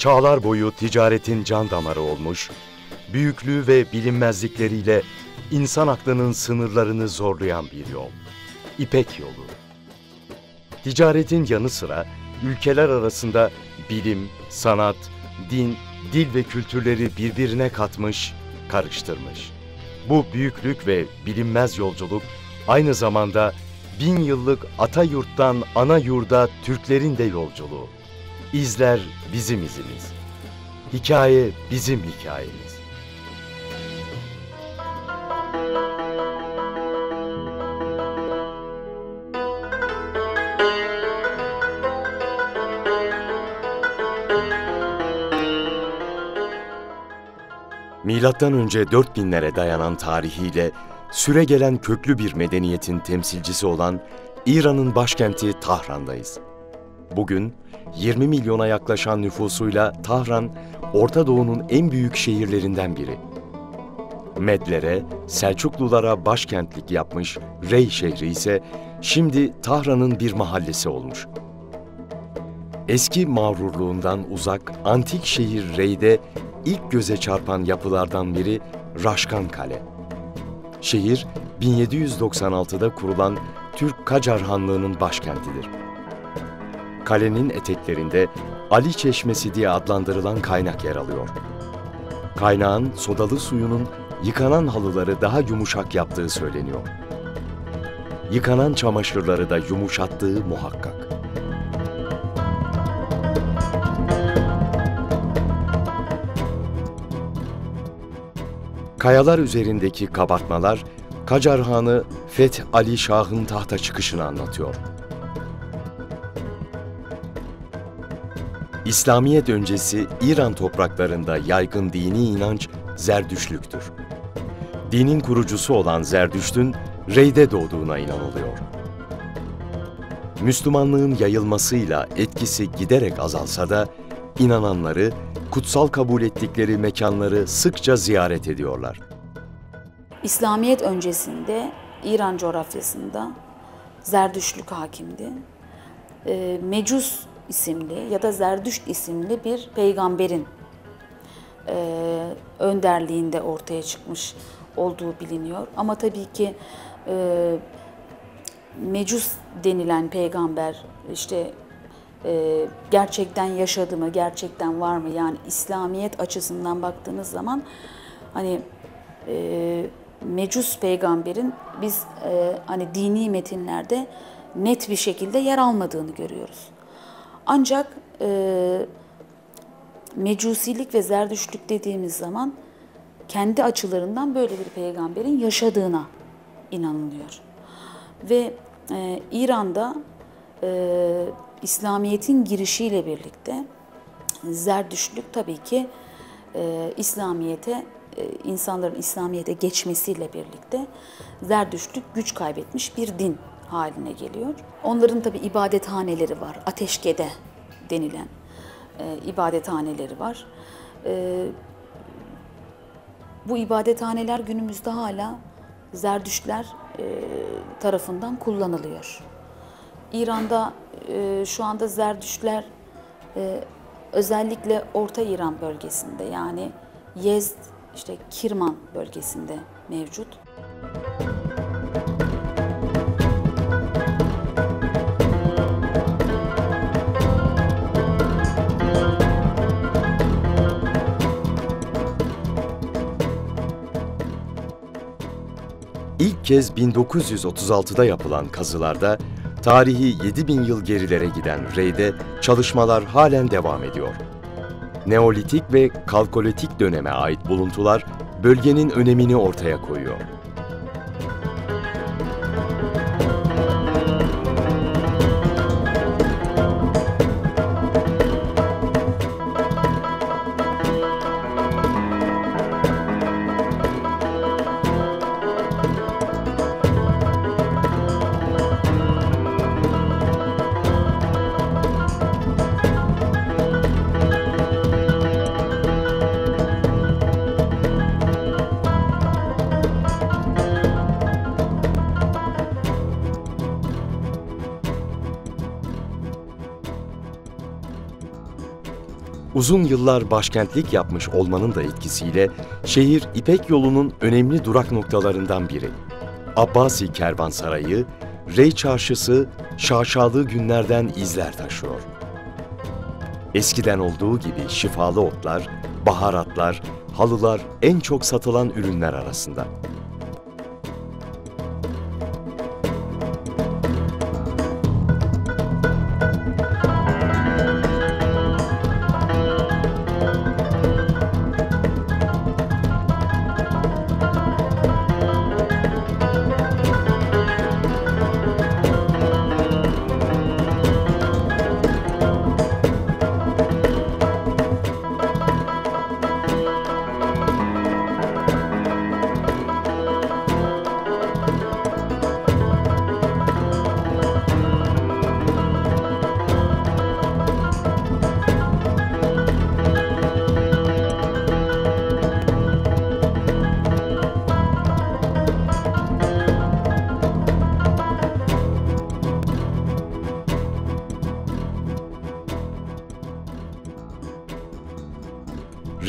çağlar boyu ticaretin can damarı olmuş, büyüklüğü ve bilinmezlikleriyle insan aklının sınırlarını zorlayan bir yol. İpek yolu. Ticaretin yanı sıra ülkeler arasında bilim, sanat, din, dil ve kültürleri birbirine katmış, karıştırmış. Bu büyüklük ve bilinmez yolculuk aynı zamanda bin yıllık ata yurttan ana yurda Türklerin de yolculuğu. İzler bizim izimiz. Hikaye bizim hikayemiz. Milattan önce 4000'lere dayanan tarihiyle süregelen köklü bir medeniyetin temsilcisi olan İran'ın başkenti Tahran'dayız. Bugün 20 milyona yaklaşan nüfusuyla Tahran, Orta Doğu'nun en büyük şehirlerinden biri. Medlere, Selçuklulara başkentlik yapmış Rey şehri ise şimdi Tahran'ın bir mahallesi olmuş. Eski mağrurluğundan uzak antik şehir Rey'de ilk göze çarpan yapılardan biri Raşkan Kale. Şehir 1796'da kurulan Türk Kacar Hanlığı'nın başkentidir. Kalenin eteklerinde Ali Çeşmesi diye adlandırılan kaynak yer alıyor. Kaynağın sodalı suyunun yıkanan halıları daha yumuşak yaptığı söyleniyor. Yıkanan çamaşırları da yumuşattığı muhakkak. Kayalar üzerindeki kabartmalar Kacar Hanı Feth Ali Şah'ın tahta çıkışını anlatıyor. İslamiyet öncesi İran topraklarında yaygın dini inanç Zerdüşlüktür. Dinin kurucusu olan Zerdüşt'ün Rey'de doğduğuna inanılıyor. Müslümanlığın yayılmasıyla etkisi giderek azalsa da inananları kutsal kabul ettikleri mekanları sıkça ziyaret ediyorlar. İslamiyet öncesinde İran coğrafyasında Zerdüşlük hakimdi. E, Mecus isimli ya da Zerdüşt isimli bir peygamberin e, önderliğinde ortaya çıkmış olduğu biliniyor. Ama tabii ki e, Mecus denilen peygamber işte e, gerçekten yaşadı mı, gerçekten var mı? Yani İslamiyet açısından baktığınız zaman hani e, Mecus peygamberin biz e, hani dini metinlerde net bir şekilde yer almadığını görüyoruz. Ancak e, mecusilik ve zerdüşlük dediğimiz zaman kendi açılarından böyle bir peygamberin yaşadığına inanılıyor. Ve e, İran'da e, İslamiyet'in girişiyle birlikte Zerdüştlük tabii ki e, İslamiyet'e e, insanların İslamiyet'e geçmesiyle birlikte Zerdüştlük güç kaybetmiş bir din haline geliyor. Onların tabii ibadethaneleri var. Ateşkede denilen e, ibadethaneleri var. E, bu ibadethaneler günümüzde hala Zerdüştler e, tarafından kullanılıyor. İran'da e, şu anda Zerdüştler e, özellikle Orta İran bölgesinde yani Yezd, işte Kirman bölgesinde mevcut. İlk kez 1936'da yapılan kazılarda tarihi 7000 yıl gerilere giden Rey'de çalışmalar halen devam ediyor. Neolitik ve Kalkolitik döneme ait buluntular bölgenin önemini ortaya koyuyor. Uzun yıllar başkentlik yapmış olmanın da etkisiyle şehir İpek yolunun önemli durak noktalarından biri. Abbasi Kervansarayı, Rey Çarşısı şaşalı günlerden izler taşıyor. Eskiden olduğu gibi şifalı otlar, baharatlar, halılar en çok satılan ürünler arasında.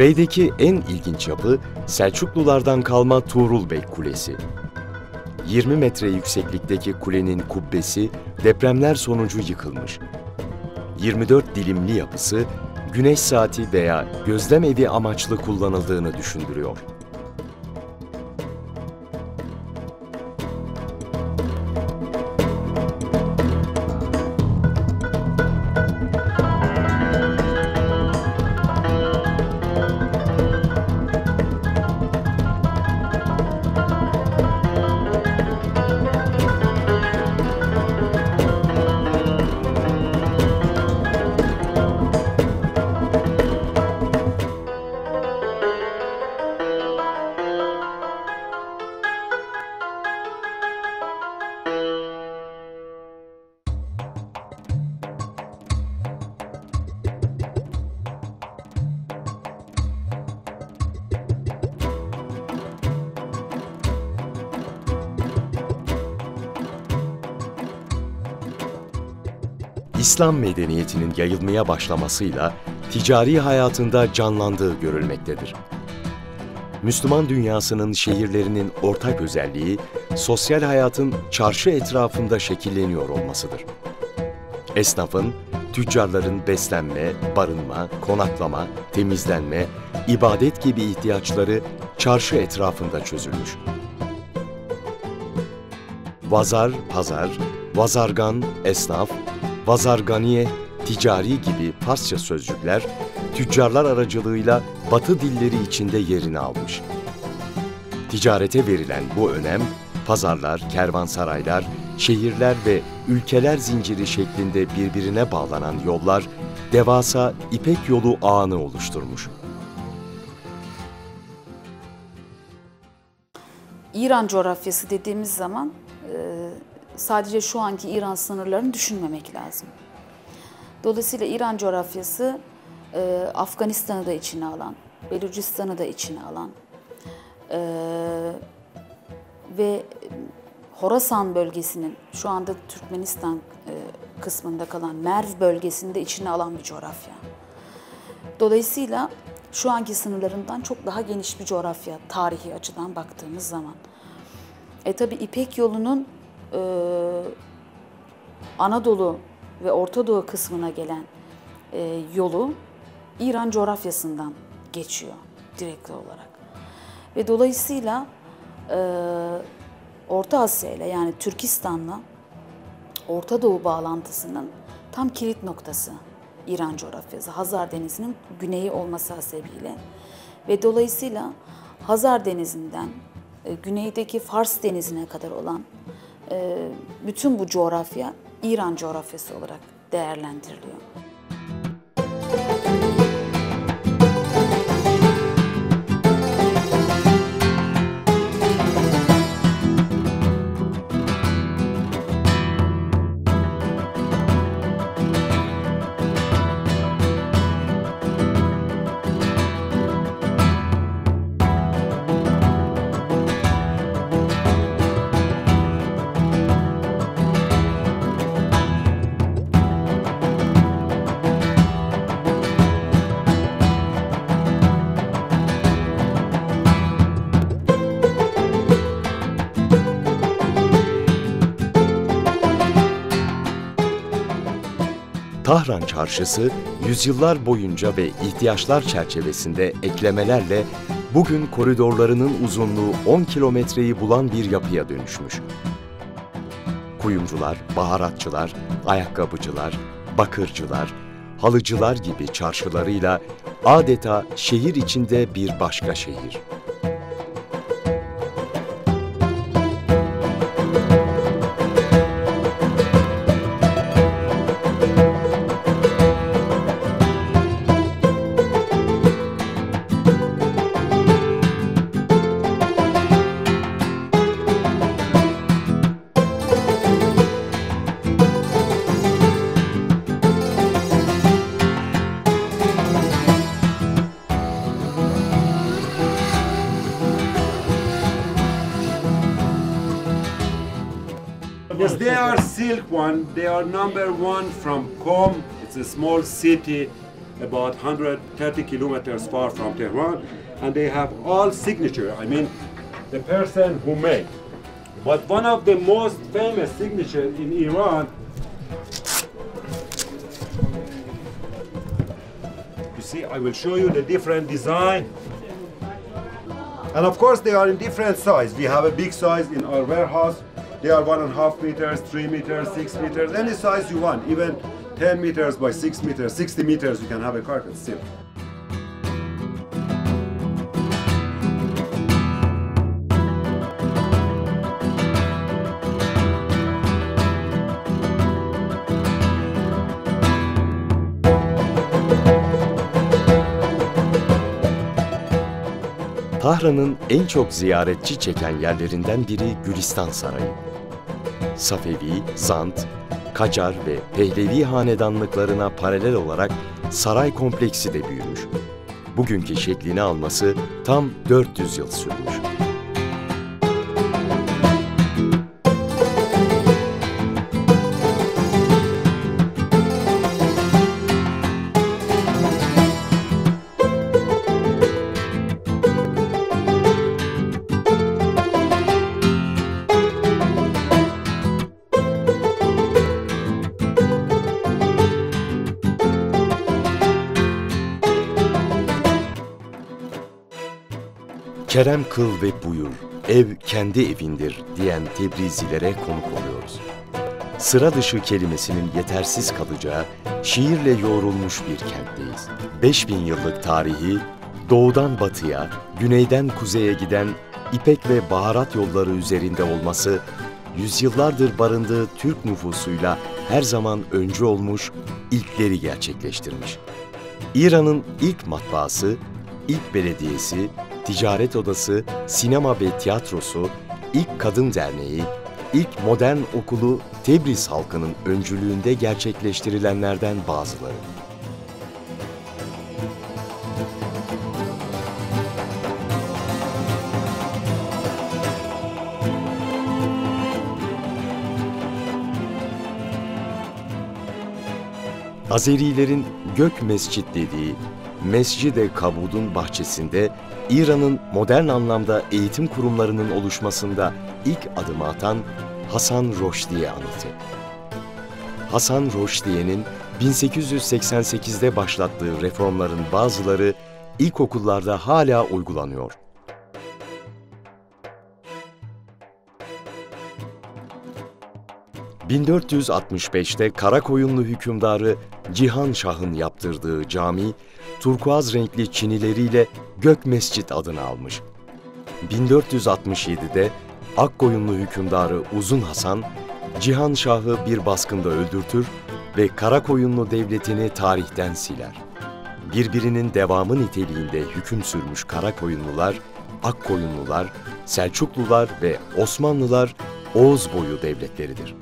Rey'deki en ilginç yapı Selçuklulardan kalma Tuğrul Bey Kulesi. 20 metre yükseklikteki kulenin kubbesi depremler sonucu yıkılmış. 24 dilimli yapısı güneş saati veya gözlem evi amaçlı kullanıldığını düşündürüyor. İslam medeniyetinin yayılmaya başlamasıyla ticari hayatında canlandığı görülmektedir. Müslüman dünyasının şehirlerinin ortak özelliği sosyal hayatın çarşı etrafında şekilleniyor olmasıdır. Esnafın, tüccarların beslenme, barınma, konaklama, temizlenme, ibadet gibi ihtiyaçları çarşı etrafında çözülmüş. Vazar, pazar, vazargan, esnaf, vazarganiye, ticari gibi Farsça sözcükler tüccarlar aracılığıyla Batı dilleri içinde yerini almış. Ticarete verilen bu önem, pazarlar, kervansaraylar, şehirler ve ülkeler zinciri şeklinde birbirine bağlanan yollar devasa İpek yolu ağını oluşturmuş. İran coğrafyası dediğimiz zaman sadece şu anki İran sınırlarını düşünmemek lazım. Dolayısıyla İran coğrafyası e, Afganistan'ı da içine alan, Belucistan'ı da içine alan e, ve Horasan bölgesinin şu anda Türkmenistan e, kısmında kalan Merv bölgesini de içine alan bir coğrafya. Dolayısıyla şu anki sınırlarından çok daha geniş bir coğrafya tarihi açıdan baktığımız zaman. E tabi İpek yolunun e, Anadolu ve Orta Doğu kısmına gelen e, yolu İran coğrafyasından geçiyor direkt olarak. Ve dolayısıyla e, Orta Asya ile yani Türkistan'la Orta Doğu bağlantısının tam kilit noktası İran coğrafyası. Hazar Denizi'nin güneyi olması hasebiyle ve dolayısıyla Hazar Denizi'nden e, güneydeki Fars Denizi'ne kadar olan bütün bu coğrafya İran coğrafyası olarak değerlendiriliyor. Tahran Çarşısı yüzyıllar boyunca ve ihtiyaçlar çerçevesinde eklemelerle bugün koridorlarının uzunluğu 10 kilometreyi bulan bir yapıya dönüşmüş. Kuyumcular, baharatçılar, ayakkabıcılar, bakırcılar, halıcılar gibi çarşılarıyla adeta şehir içinde bir başka şehir. Are number one from Qom. It's a small city about 130 kilometers far from Tehran. And they have all signature. I mean, the person who made. But one of the most famous signature in Iran You see, I will show you the different design. And of course, they are in different size. We have a big size in our warehouse. They are one and a half meters, three meters, six meters, any size you want. Even 10 meters by six meters, 60 meters, you can have a carpet still. Tahran'ın en çok ziyaretçi çeken yerlerinden biri Gülistan Sarayı. Safevi, Zant, Kacar ve Pehlevi hanedanlıklarına paralel olarak saray kompleksi de büyümüş. Bugünkü şeklini alması tam 400 yıl sürmüş. Kerem kıl ve buyur, ev kendi evindir diyen Tebrizilere konuk oluyoruz. Sıra dışı kelimesinin yetersiz kalacağı şiirle yoğrulmuş bir kentteyiz. 5000 yıllık tarihi doğudan batıya, güneyden kuzeye giden ipek ve baharat yolları üzerinde olması, yüzyıllardır barındığı Türk nüfusuyla her zaman öncü olmuş, ilkleri gerçekleştirmiş. İran'ın ilk matbaası, ilk belediyesi, ticaret odası, sinema ve tiyatrosu, ilk kadın derneği, ilk modern okulu Tebriz halkının öncülüğünde gerçekleştirilenlerden bazıları. Azerilerin Gök Mescit dediği Mescid-i Kabud'un bahçesinde İran'ın modern anlamda eğitim kurumlarının oluşmasında ilk adımı atan Hasan Roşdiye anıtı. Hasan Roşdiye'nin 1888'de başlattığı reformların bazıları ilkokullarda hala uygulanıyor. ...1465'te Karakoyunlu hükümdarı Cihan Şah'ın yaptırdığı cami, turkuaz renkli çinileriyle Gök Mescit adını almış. 1467'de Akkoyunlu hükümdarı Uzun Hasan, Cihan Şah'ı bir baskında öldürtür ve Karakoyunlu devletini tarihten siler. Birbirinin devamı niteliğinde hüküm sürmüş Karakoyunlular, Akkoyunlular, Selçuklular ve Osmanlılar Oğuz boyu devletleridir.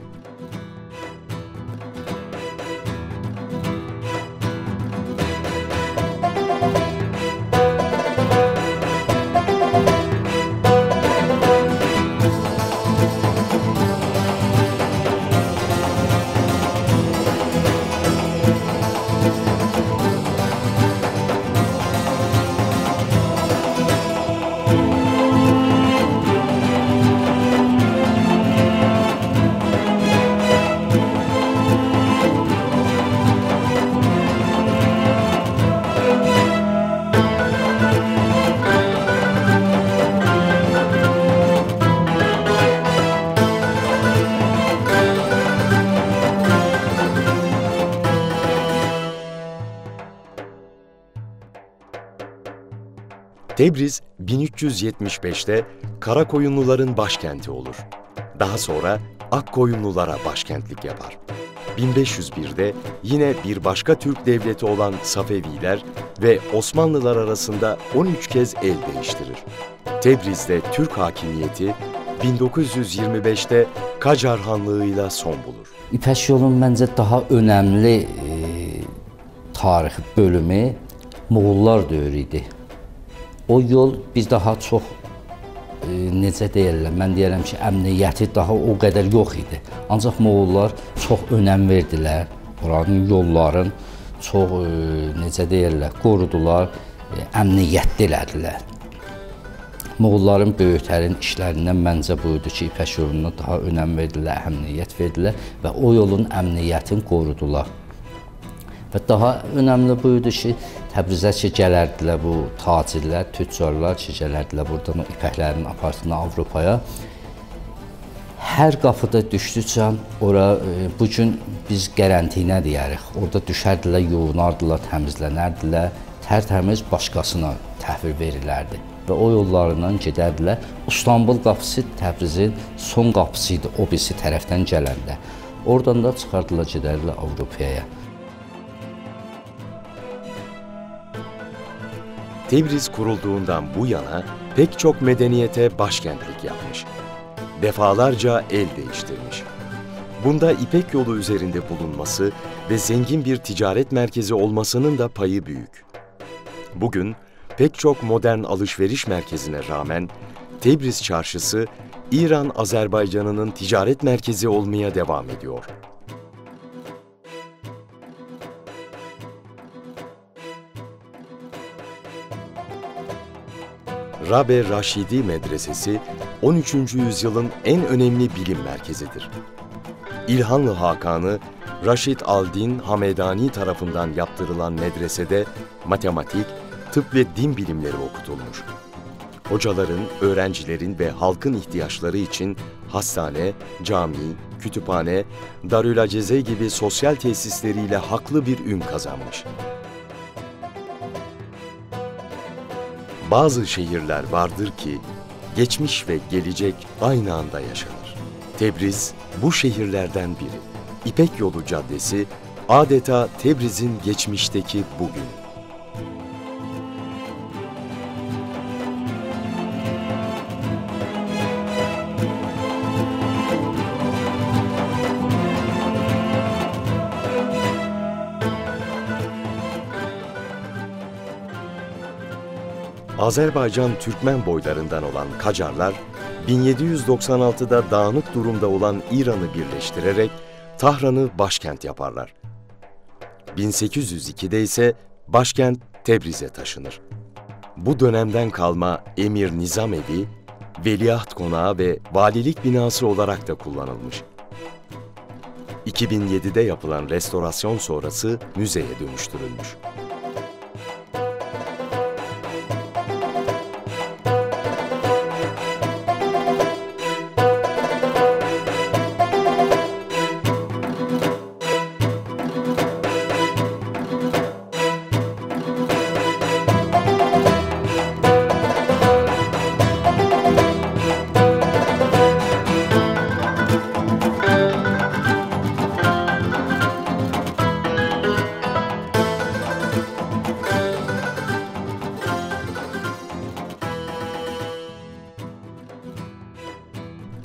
Tebriz 1375'te Karakoyunluların başkenti olur. Daha sonra Akkoyunlulara başkentlik yapar. 1501'de yine bir başka Türk devleti olan Safeviler ve Osmanlılar arasında 13 kez el değiştirir. Tebriz'de Türk hakimiyeti 1925'te Kacar Hanlığı'yla son bulur. İpək yolun məncə daha önəmli e, tarixi bölümü Moğollar dövrü idi. O yol biz daha çox e, necə deyirlər, mən deyirəm ki, əmniyyəti daha o qədər yox idi. Ancaq Moğollar çox önəm verdilər. Buranın yolların çox e, necə deyirlər, qorudular, e, əmniyyətli elədilər. Moğolların böyüklərin işlərindən məncə bu idi ki, İpək yoluna daha önəm verdilər, əhəmiyyət verdilər və o yolun əmniyyətini qorudular. Və daha önəmli bu idi ki, Təbrizə ki gələrdilər bu tacirlər, tüccarlar ki gələrdilər buradan o ipəklərin aparsınlar Avropaya. Hər qapıda düşdükcə ora e, bu gün biz qərantinə deyərik. Orada düşərdilər, yuyunardılar, təmizlənərdilər, tərtəmiz başqasına təhvil verilərdi və o yollarından gedərdilər. İstanbul qapısı Təbrizin son qapısı idi o birisi tərəfdən gələndə. Oradan da çıxardılar, gedərdilər Avropaya. Tebriz kurulduğundan bu yana pek çok medeniyete başkentlik yapmış. Defalarca el değiştirmiş. Bunda İpek yolu üzerinde bulunması ve zengin bir ticaret merkezi olmasının da payı büyük. Bugün pek çok modern alışveriş merkezine rağmen Tebriz çarşısı İran-Azerbaycan'ının ticaret merkezi olmaya devam ediyor. Rabe Raşidi Medresesi 13. yüzyılın en önemli bilim merkezidir. İlhanlı Hakanı Raşid Aldin Hamedani tarafından yaptırılan medresede matematik, tıp ve din bilimleri okutulmuş. Hocaların, öğrencilerin ve halkın ihtiyaçları için hastane, cami, kütüphane, darülaceze gibi sosyal tesisleriyle haklı bir ün kazanmış. Bazı şehirler vardır ki geçmiş ve gelecek aynı anda yaşanır. Tebriz bu şehirlerden biri. İpek Yolu Caddesi adeta Tebriz'in geçmişteki bugün. Azerbaycan Türkmen boylarından olan Kacarlar, 1796'da dağınık durumda olan İran'ı birleştirerek Tahran'ı başkent yaparlar. 1802'de ise başkent Tebriz'e taşınır. Bu dönemden kalma Emir Nizam Evi, veliaht konağı ve valilik binası olarak da kullanılmış. 2007'de yapılan restorasyon sonrası müzeye dönüştürülmüş.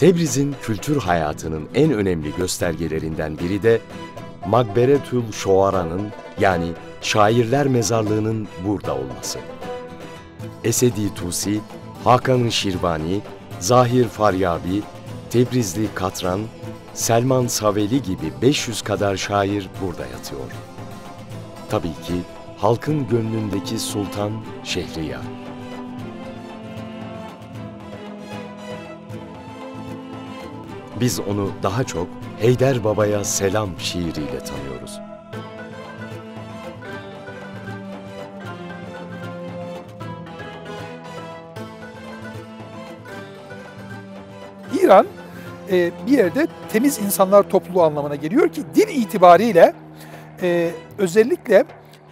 Tebriz'in kültür hayatının en önemli göstergelerinden biri de Magberetül Şoara'nın yani şairler mezarlığının burada olması. Esedi Tusi, Hakan Şirvani, Zahir Faryabi, Tebrizli Katran, Selman Saveli gibi 500 kadar şair burada yatıyor. Tabii ki halkın gönlündeki Sultan Şehriyar. Biz onu daha çok Heyder Baba'ya selam şiiriyle tanıyoruz. İran e, bir yerde temiz insanlar topluluğu anlamına geliyor ki dil itibariyle e, özellikle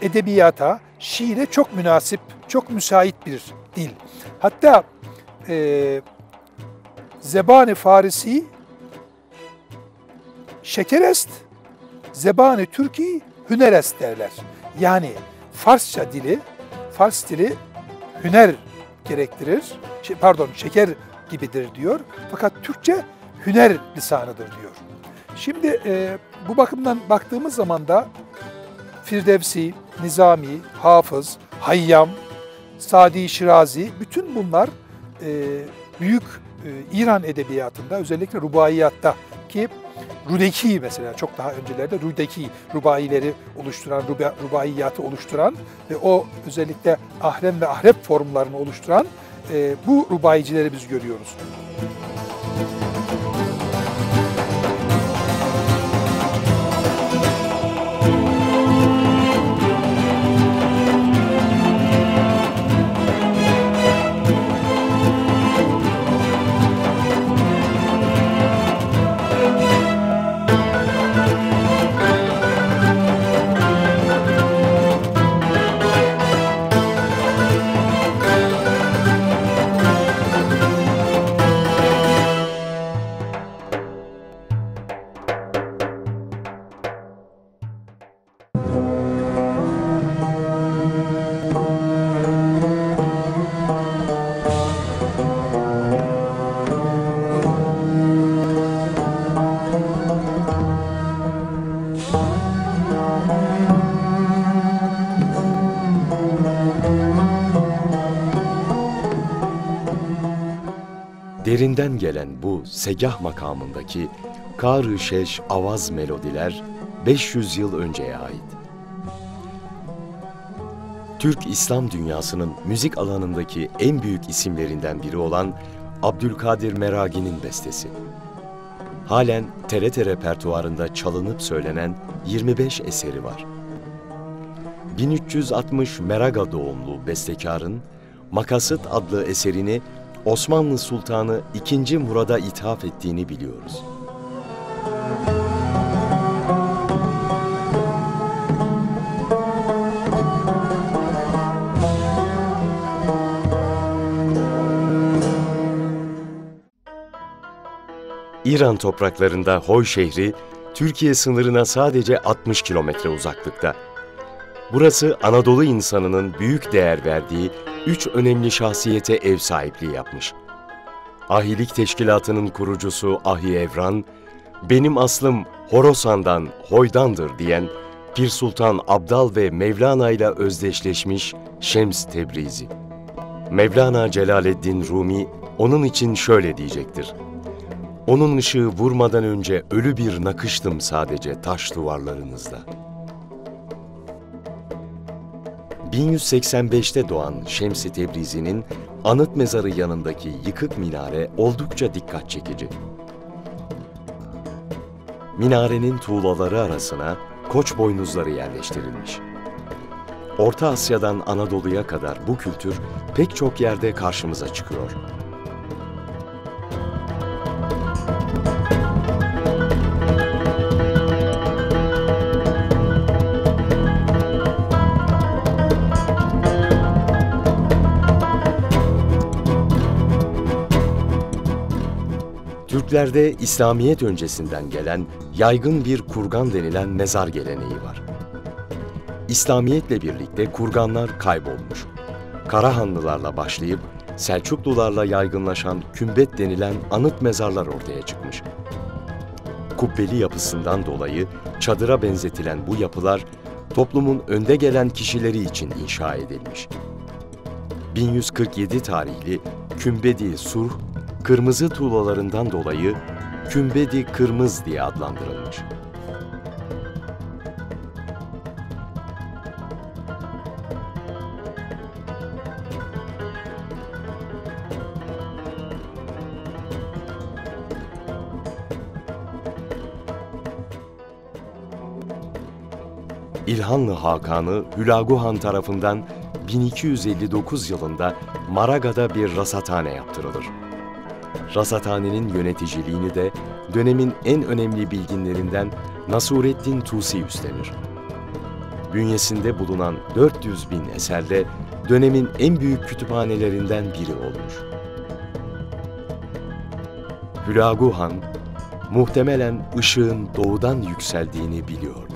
edebiyata, şiire çok münasip, çok müsait bir dil. Hatta e, zebani Farisi şekerest, zebani Türki hünerest derler. Yani Farsça dili, Fars dili hüner gerektirir. Şey, pardon şeker gibidir diyor. Fakat Türkçe hüner lisanıdır diyor. Şimdi e, bu bakımdan baktığımız zaman da Firdevsi, Nizami, Hafız, Hayyam, Sadi Şirazi bütün bunlar e, büyük e, İran edebiyatında özellikle rubaiyatta ki Rudeki mesela çok daha öncelerde Rudeki rubaileri oluşturan, ruba, rubaiyatı oluşturan ve o özellikle ahrem ve ahrep formlarını oluşturan e, bu rubaicileri biz görüyoruz. Derinden gelen bu segah makamındaki kar şeş avaz melodiler 500 yıl önceye ait. Türk İslam dünyasının müzik alanındaki en büyük isimlerinden biri olan Abdülkadir Meragi'nin bestesi. Halen TRT repertuarında çalınıp söylenen 25 eseri var. 1360 Meraga doğumlu bestekarın Makasıt adlı eserini Osmanlı Sultanı II. Murad'a ithaf ettiğini biliyoruz. İran topraklarında Hoy şehri, Türkiye sınırına sadece 60 kilometre uzaklıkta. Burası Anadolu insanının büyük değer verdiği üç önemli şahsiyete ev sahipliği yapmış. Ahilik Teşkilatı'nın kurucusu Ahi Evran, benim aslım Horasan'dan, Hoy'dandır diyen Pir Sultan Abdal ve Mevlana ile özdeşleşmiş Şems Tebrizi. Mevlana Celaleddin Rumi onun için şöyle diyecektir. Onun ışığı vurmadan önce ölü bir nakıştım sadece taş duvarlarınızda.'' 1185'te doğan Şems-i Tebrizi'nin anıt mezarı yanındaki yıkık minare oldukça dikkat çekici. Minarenin tuğlaları arasına koç boynuzları yerleştirilmiş. Orta Asya'dan Anadolu'ya kadar bu kültür pek çok yerde karşımıza çıkıyor. Türklerde İslamiyet öncesinden gelen yaygın bir kurgan denilen mezar geleneği var. İslamiyetle birlikte kurganlar kaybolmuş. Karahanlılarla başlayıp Selçuklularla yaygınlaşan kümbet denilen anıt mezarlar ortaya çıkmış. Kubbeli yapısından dolayı çadıra benzetilen bu yapılar toplumun önde gelen kişileri için inşa edilmiş. 1147 tarihli Kümbedi Surh kırmızı tuğlalarından dolayı Kümbedi Kırmız diye adlandırılmış. İlhanlı Hakanı Hülagu Han tarafından 1259 yılında Maraga'da bir rasathane yaptırılır. Rasathanenin yöneticiliğini de dönemin en önemli bilginlerinden Nasurettin Tusi üstlenir. Bünyesinde bulunan 400 bin eserle dönemin en büyük kütüphanelerinden biri olmuş. Hülagu Han, muhtemelen ışığın doğudan yükseldiğini biliyordu.